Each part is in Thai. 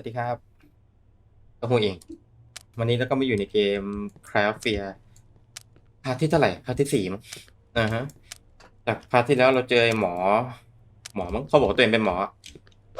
วัสดีครับก็หูเอง วันนี้เราก็มาอยู่ในเกม c r a f t f e a r พาร์ทที่เท่าไหร่ พาร์ทที่สี่มั้งอ่าฮะ จากพาร์ทที่แล้วเราเจอหมอ หมอมั้งเขาบอกตัวเองเป็นหมอ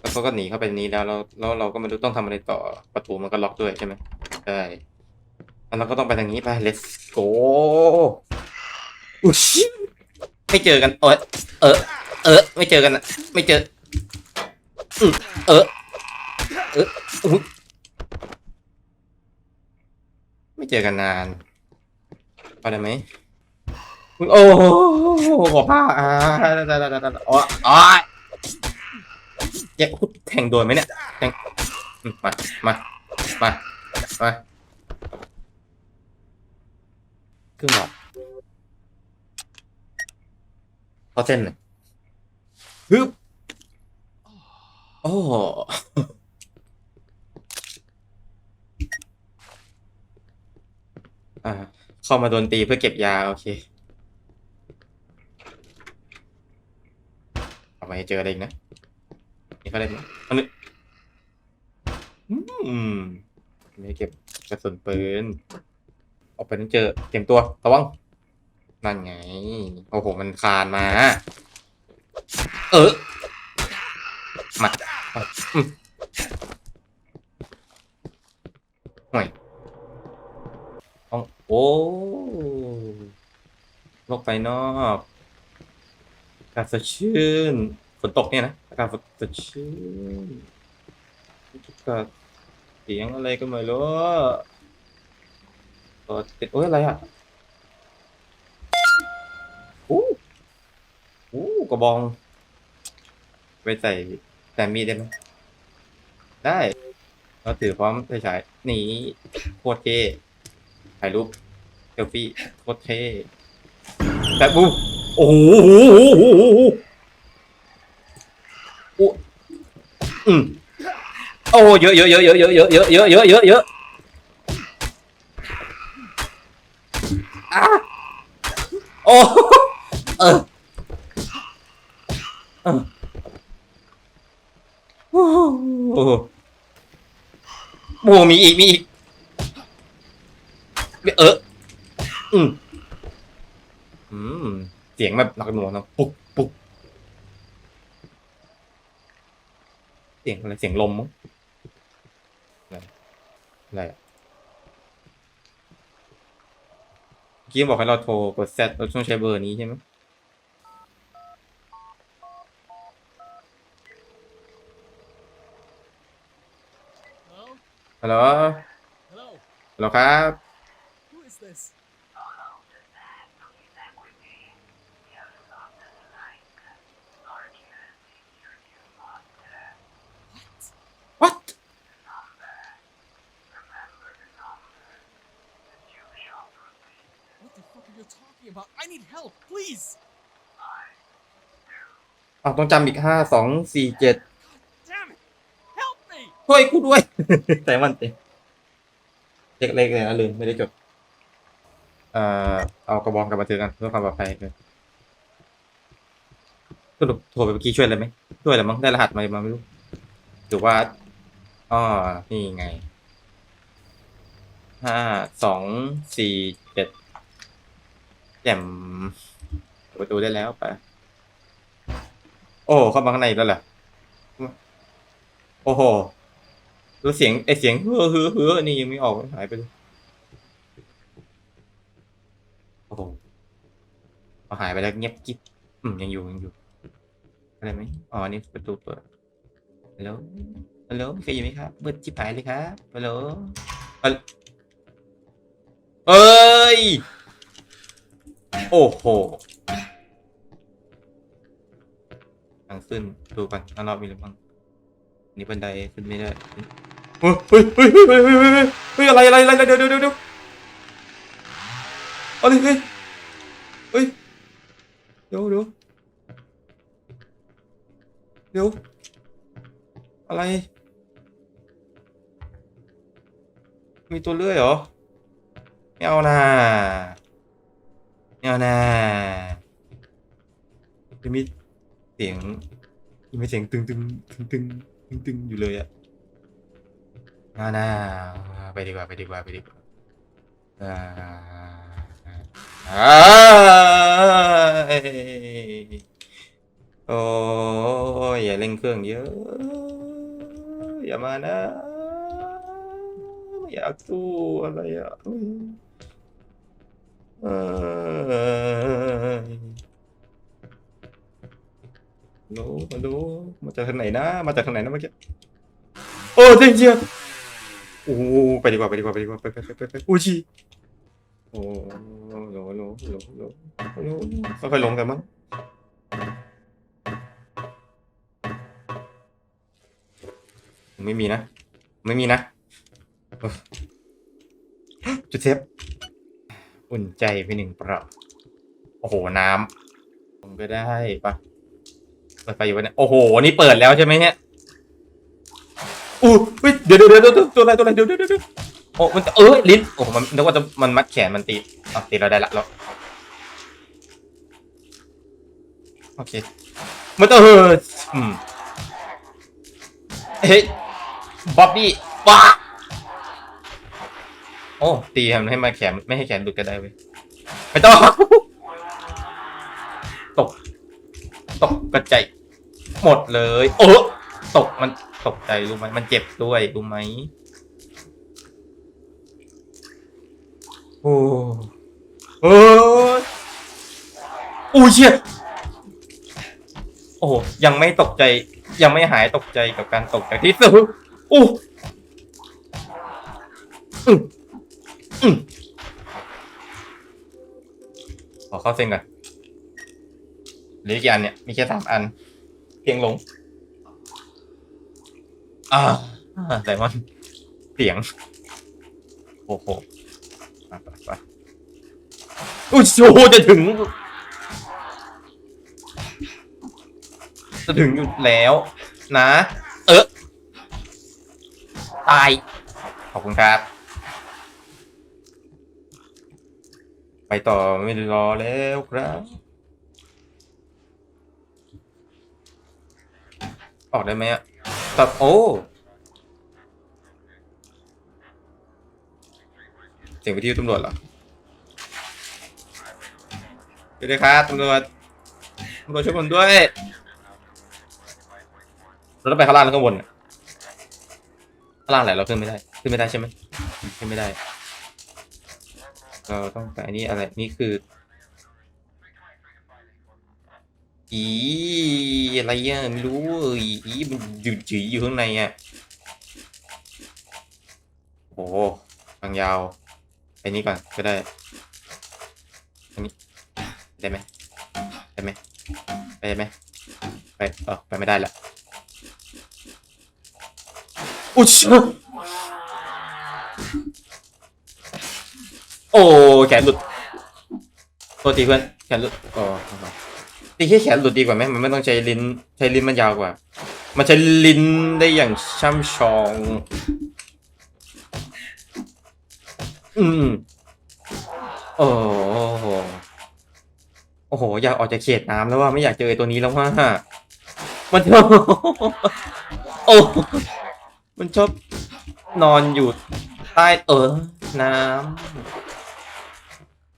แล้วเขาก็หนีเข้าไปนี้แล้วแล้วแล้วเราก็ไม่รู้ต้องทำอะไรต่อ ประตูมันก็ล็อกด้วยใช่ไหมใช่แล้วเราก็ต้องไปทางนี้ไป let's go อุ๊ยไม่เจอกัน เออ เออ เออ ไม่เจอกันอะไม่เจออืเออ เอออุ๊ยไม่เจอกันนานพอได้ไหมโอ้โหขอผ้าอ่าอ๋ออ๋อยังแทงโดนไหมเนี่ยแทงมา มา มา มาครึ่งหลอดพอเส้นหน่อยฮึบโอ้ อ่า เข้ามาโดนตีเพื่อเก็บยา โอเค เอาไปเจออะไรอีกนะ นี่เขาเล่นไหมอันนี้อืมไม่เก็บกระสุนปืน ออกไปนั้นเจอ เตรียมตัว ระวัง นั่นไง โอ้โห มันคานมา เออมาเอาอืมห่วยห้ องโอ้โลกไปนอกอากาศสดชื่นฝนตกเนี่ยนะอากาศสดชื่นอากาศเสียงอะไรก็ไม่รู้ตัวติดโอ้ยอะไรอะโอ้โอ้กระบองไว้ใส่แซมมี่ได้ไหมได้เราถือพร้อมไปฉายหนีโคตรเท่ถ่ายรูป เซลฟี่โคตรเท่แต่บูโอ้โหโอ้โหโอ้โหโอ้อืมโอ้เยอะเยอะเยอะเยอะเยอะเยอะเยอะเยอะเยอะเยอะเยอะอะโอ้เออเออโอ้โหโอ้โหโอ้โหมีอีกมีอีก เออ อืมอืม เสียงแบบหนักหน่วงนะปุกปุกเสียงอะไรเสียงลมมั้งอะไรอะไรอะเมื่อกี้บอกให้เราโทรกดแซดเราต้องใช้เบอร์นี้ใช่ไหม Hello? ฮัลโหล Hello? ฮัลโหลครับ about? I need help, please! อ้าวต้องจำอีกห้าสองสี่เจ็ด Damn it! Help me! ช่วยกูด้วย แต่มันเต็มเล็กเล็กเลยนะลืมไม่ได้จด เอ่อเอากระบองกลับมาถือกันเพื่อความปลอดภัยเลยสรุปโทรไปเมื่อกี้ช่วยอะไรไหมช่วยอะไรมั้งได้รหัสมามาไม่รู้หรือว่าอ๋อนี่ไงห้าสองสี่เจ็ด แจ่มเปิดประตูได้แล้วไปโอ้เข้ามาข้างในอีกแล้วเหรอโอ้โหดูเสียงไอเสียงเฮ้อเฮ้อเฮ้อนี่ยังไม่ออกหายไปเลยโอ้โหเอาหายไปแล้วเงียบกิ๊บอืมยังอยู่ยังอยู่อะไรไหมอ๋อนี่ประตูเปิดฮัลโหลฮัลโหลมีใครอยู่ไหมครับเบิดจิบหายเลยครับฮัลโหลฮัลเอ้ย โอ้โหทางขึ้นดูก่นข้างนอกมีอะไรบ้างนี่บันไดขึ้นไม่ได้เฮ้ยเฮ้ยเฮ้ยเฮ้ยเฮ้ยเฮ้ยเฮ้ยอะไรอะไรอะไรเดี๋ยวเดี๋ยวเดี๋ยวอะไรเฮ้ยเฮ้ยเดี๋ยวเดี๋ยวเดี๋ยวอะไร มีตัวเลื่อยเหรอไม่เอานะ เอานะจะมีเสียงยังมีเสียงตึงตึงตึงตึงตึงตึงอยู่เลยอะน่าน่าไปดีกว่าไปดีกว่าไปดีกว่าอ่าอ่าเอ้ยโอ้ยอย่าเร่งเครื่องเยอะ อย่ามานะ ไม่อยากสู้อะไรอะ เอ้ยรู้มาดูมาจากทางไหนนะ มาจากทางไหนนะเมื่อกี้ โอ้เจ๊งเจียโอ้ไปดีกว่าไปดีกว่าไปดีกว่าไปไปไปไปไปอู้ชีโอ้โหลโหลโหลโหลโหลค่อยๆลงกันมั้งไม่มีนะ ไม่มีนะจุดเซฟ อุ่นใจไปหนึ่งเปล่าโอ้โหน้ำผมก็ได้ปะเปิดไฟอยู่วะเนี่ยโอ้โห นี่เปิดแล้วใช่ไหมเนี่ยอู้เฮ้ยเดี๋ยวเดี๋ยวเดี๋ยวตัวอะไรตัวอะไรเดี๋ยวเดี๋ยวเดี๋ยวโอ้มันเออลิ้นโอ้มันนึกว่าจะมันมัดแขนมันตีอะตีเราได้ละแล้วโอเคมันต้องเอออืมเฮ้ยบ๊อบบี้ว้า อ้ตีมันให้มาแขนไม่ให้แขนหลุดก็ได้เว้ยไม่ต้อง ตก ตกกระจายหมดเลยโอ้ตกมันตกใจรู้ไหมมันเจ็บด้วยรู้ไหมโอ้โอ้ยอู้เชี่ยโอ้ยังไม่ตกใจ ยังไม่หายตกใจกับการตกจากที่สูงอู้อ ขอเข้าเส้นก่อนเหลือกี่อันเนี่ย มีแค่สามอัน เพียงลง อ่าไดมอนด์เสียง โอ้โหไปไปไปอุ้ยโอ้โหจะถึง จะถึงอยู่แล้ว นะ เออตาย ขอบคุณครับ ไปต่อไม่รอแล้วครับ ออกได้ไหมอะแบบโอ้เสียงวิทยุตำรวจเหรอสวัสดีครับตำรวจตำรวจช่วยผมด้วยเราต้องไปข้างล่างแล้วข้างบนข้างล่างแหละเราขึ้นไม่ได้ ขึ้นไม่ได้ใช่ไหมขึ้นไม่ได้ เราต้องไปอันนี้อะไรนี่คืออีอะไรอะไม่รู้อีมันหยุดจีอยู่ข้างในอะโอ้หทางยาวไปนี้ก่อนก็ได้อันนี้ได้ไหมได้ไหมไปได้ไหมไปเออไปไม่ได้ละอุ๊ย โอ้แขนหลุดตัวทีเพื่อนแขนหลุดอ๋อตีแค่แขนหลุดดีกว่าไหมมันไม่ต้องใช้ลิ้น ใช้ลิ้นมันยาวกว่า มันใช้ลิ้นได้อย่างช่ำชอง อืมโอ้โหโอ้โห อยากออกจากเขตน้ำแล้วว่าไม่อยากเจอไอ้ตัวนี้แล้วว่ามันชอบโอ้มันชอบนอนอยู่ใต้เออน้ำ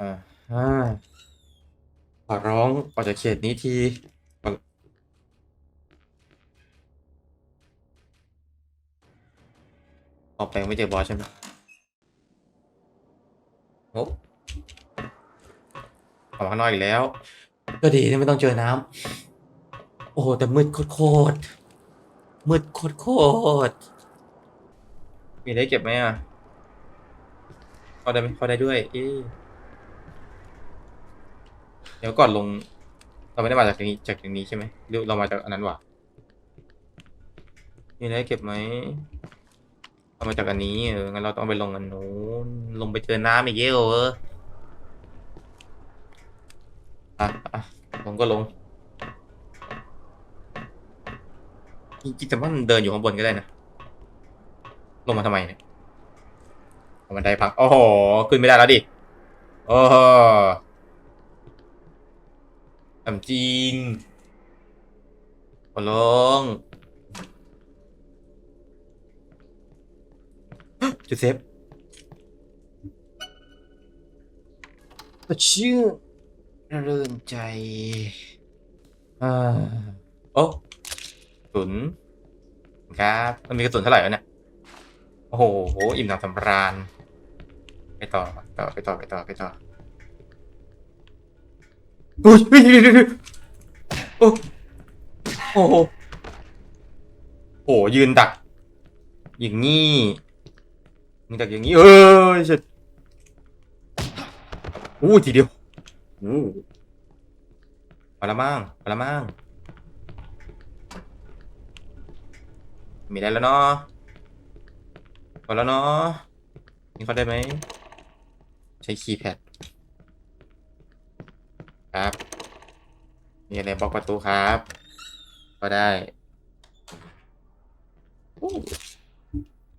อ่าฮะขอร้องออกจากเขตนี้ทีขอออกไปไม่เจอบอสใช่ไหมโอ้ออกมาข้างนอกอีกแล้ว ก็ดีที่ไม่ต้องเจอน้ำ โอ้โหแต่มืดโคตรๆมืดโคตรๆมีได้เก็บไหมอะเข้าได้ไหมเข้าได้ด้วย เอ๊ะ เดี๋ยวก่อนลง เราไม่ได้มาจากนี้จากตรงนี้ใช่ไหมหรือเรามาจากอันนั้นวะมีอะไรเก็บไหมเรามาจากอันนี้เอองั้นเราต้องไปลงอันนู้นลงไปเจอน้ำอีกเยอะเอออะอะลงก็ลงจริงๆแต่ว่ามันเดินอยู่ข้างบนก็ได้นะ ลงมาทำไมเนี่ยเอาบันได้พังโอ้โหขึ้นไม่ได้แล้วดิโอ้โห ทำจริงขอร้องจุดเซฟชื่อเรื่นใจ อ่า โอ้สุนครับ มันมีกระสุนเท่าไหร่วเนี่ย โอ้โห อิ่มหนำสำราญ ไปต่อ ต่อ ไปต่อ ไปต่อ ไปต่อ อุ้ยโอ้โหโอ้ยืนดัก อย่างงี้ยืนดักอย่างงี้ เอ้ยเชิดอู้ทีเดียวอู้พอละมั่งพอละมั่งมีได้แล้วเนาะพอแล้วเนาะนี่เขาได้ไหม ใช้คีย์แพด ครับ มีอะไรบล็อกประตูครับ ก็ได้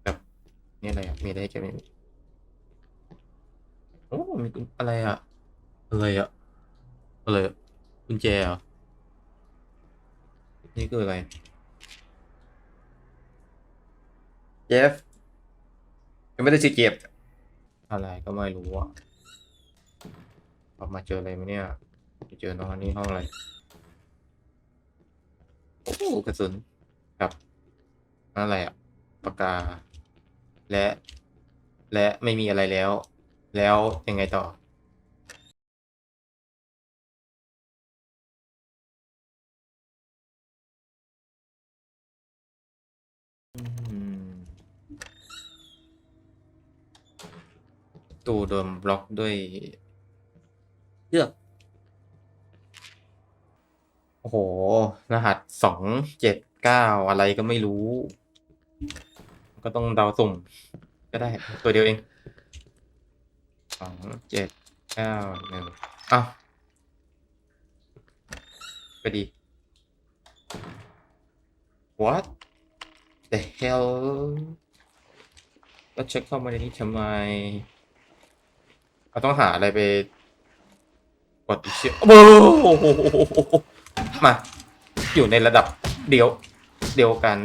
แบบนี่อะไรอะ มีอะไรให้เก็บไหมโอ้ มีอะไรอะ อะไรอะ อะไรอะกุญแจเหรอ นี่คืออะไร เจฟยังไม่ได้ชื่อเก็บอะไรก็ไม่รู้อะออกมาเจออะไรไหมเนี่ย ไปเจอน้องอันนี้ห้องอะไรโอ้กระสุนครับอะไรอะปากกา และ และไม่มีอะไรแล้ว แล้วยังไงต่ออืมตู้โดนบล็อกด้วยเชือก โอ้โห รหัสสองเจ็ดเก้าอะไรก็ไม่รู้ ก็ต้องเดาสุ่ม ก็ได้ตัวเดียวเองสองเจ็ดเก้าหนึ่งอ้าวก็ดี what the hell ก็เช็คเข้ามาในนี้ทำไมเราต้องหาอะไรไปกดอีกเชื่อโอ้โห มา อยู่ในระดับเดียว เดียวกัน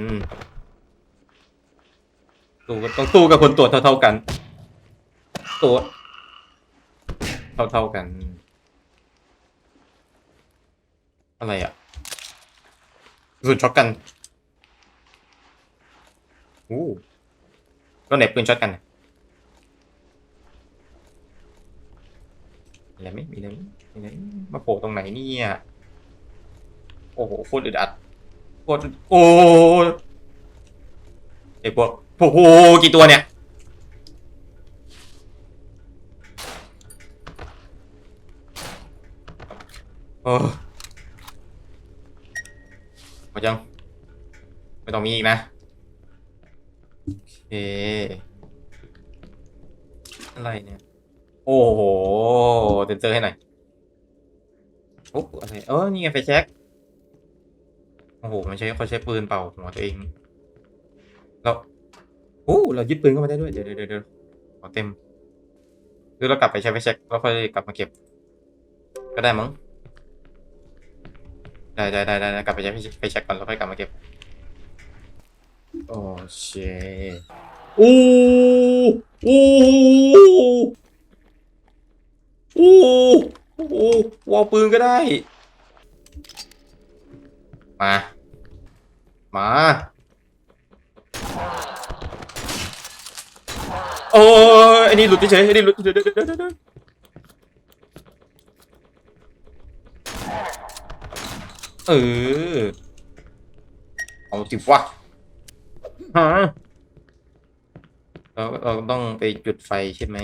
ตู้ก็ต้องตู้กับคนตรวจเท่า ๆกันตัวเท่าๆกัน อะไรอะสุดช็อตกันอู้ก็ไหนปืนช็อตกันอะไรไหมมีอะไรไหมมีอะไรไหมมาโผล่ตรงไหนเนี่ย โอ้โหโคตรอึดอัดโคตรโอ้ไอพวกโอ้โหกี่ตัวเนี่ยโอ้หมดยังไม่ต้องมีอีกนะโอเคอะไรเนี่ย โอ้โหเซนเซอร์ให้หน่อยโอ้อะไรเออนี่ไงไฟแช็ก โอ้โหมันใช้เขาใช้ปืนเป่าหัวตัวเองแล้วโอ้เรายึดปืนเข้ามาได้ด้วยเดี๋ยวเดี๋ยวเดี๋ยวขอเต็มหรือเรากลับไปใช้ไฟแช็กแล้วค่อยกลับมาเก็บ ก็ได้มั้งได้ได้ได้ได้กลับไปใช้ไฟแช็กก่อนแล้วค่อยกลับมาเก็บโอ้เชโอ้โอ้โอ้โอ้วาวปืนก็ได้ มา มา โอ้ยไอ้นี่หลุดเฉยไอ้นี่หลุดเดี๋ยวเดี๋ยวเดี๋ยวเดี๋ยวเดเออ เอาจิวะฮะเราเราต้องไปจุดไฟใช่ไหม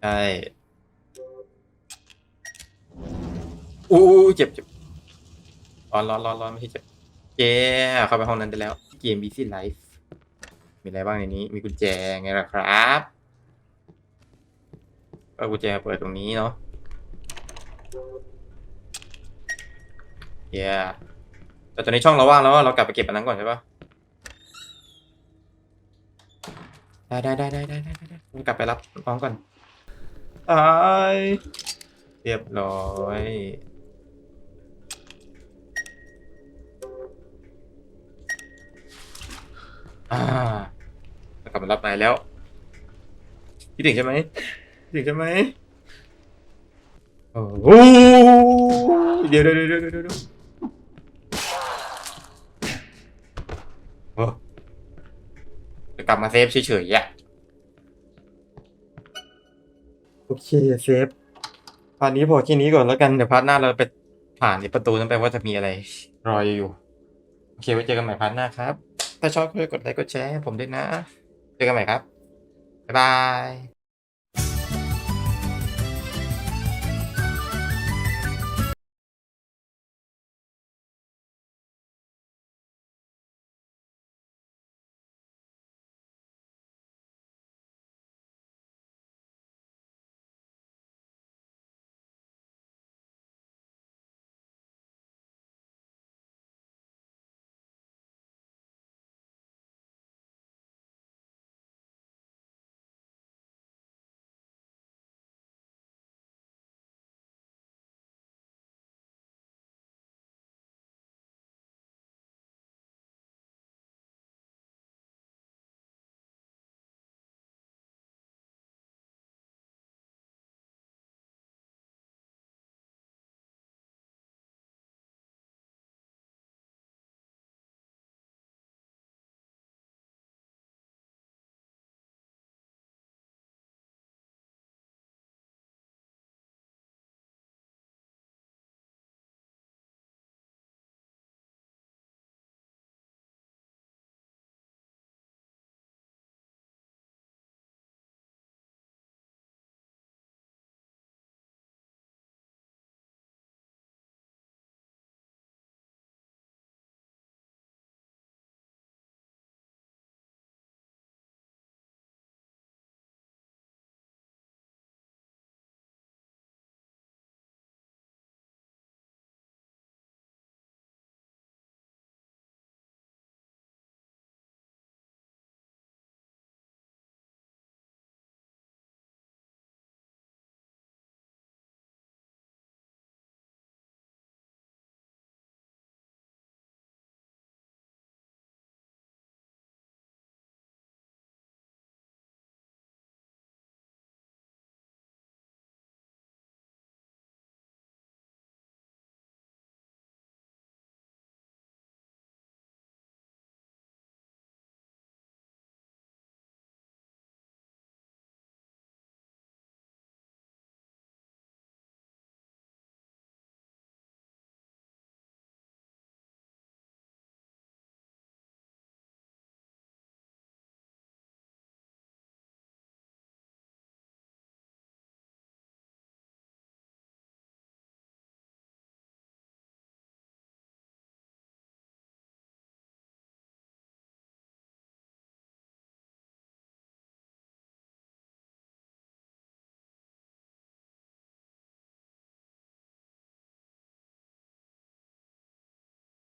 ใช่อู้เจ็บเจ็บ ร้อนร้อนร้อนร้อนไม่ใช่เจ็บเจ๊เข้าไปห้องนั้นได้แล้ว เกม Busy Life มีอะไรบ้างในนี้ มีกุญแจไงล่ะครับก็กุญแจเปิดตรงนี้เนาะเย้แต่ตอนนี้ช่องเราว่างแล้วเรากลับไปเก็บอันนั้นก่อนใช่ปะได้ได้ได้ได้ได้ได้ได้กลับไปรับน้องก่อนตายเรียบร้อย อ่าเรากลับมารับนายแล้วคิดถึงใช่ไหมคิดถึงใช่ไหมโอ้โหเดี๋ยวเดี๋ยวเดี๋ยวเดี๋ยวเดี๋ยวโอ้จะกลับมาเซฟเฉยๆอะโอเคเซฟพาร์ทนี้พอแค่นี้ก่อนแล้วกัน เดี๋ยวพาร์ทหน้าเราไปผ่านในประตูนั้นไปว่าจะมีอะไร รออยู่ โอเคไว้เจอกันใหม่พาร์ทหน้าครับ ถ้าชอบก็กดไลค์กดแชร์ให้ผมด้วยนะ เจอกันใหม่ครับ บ๊ายบาย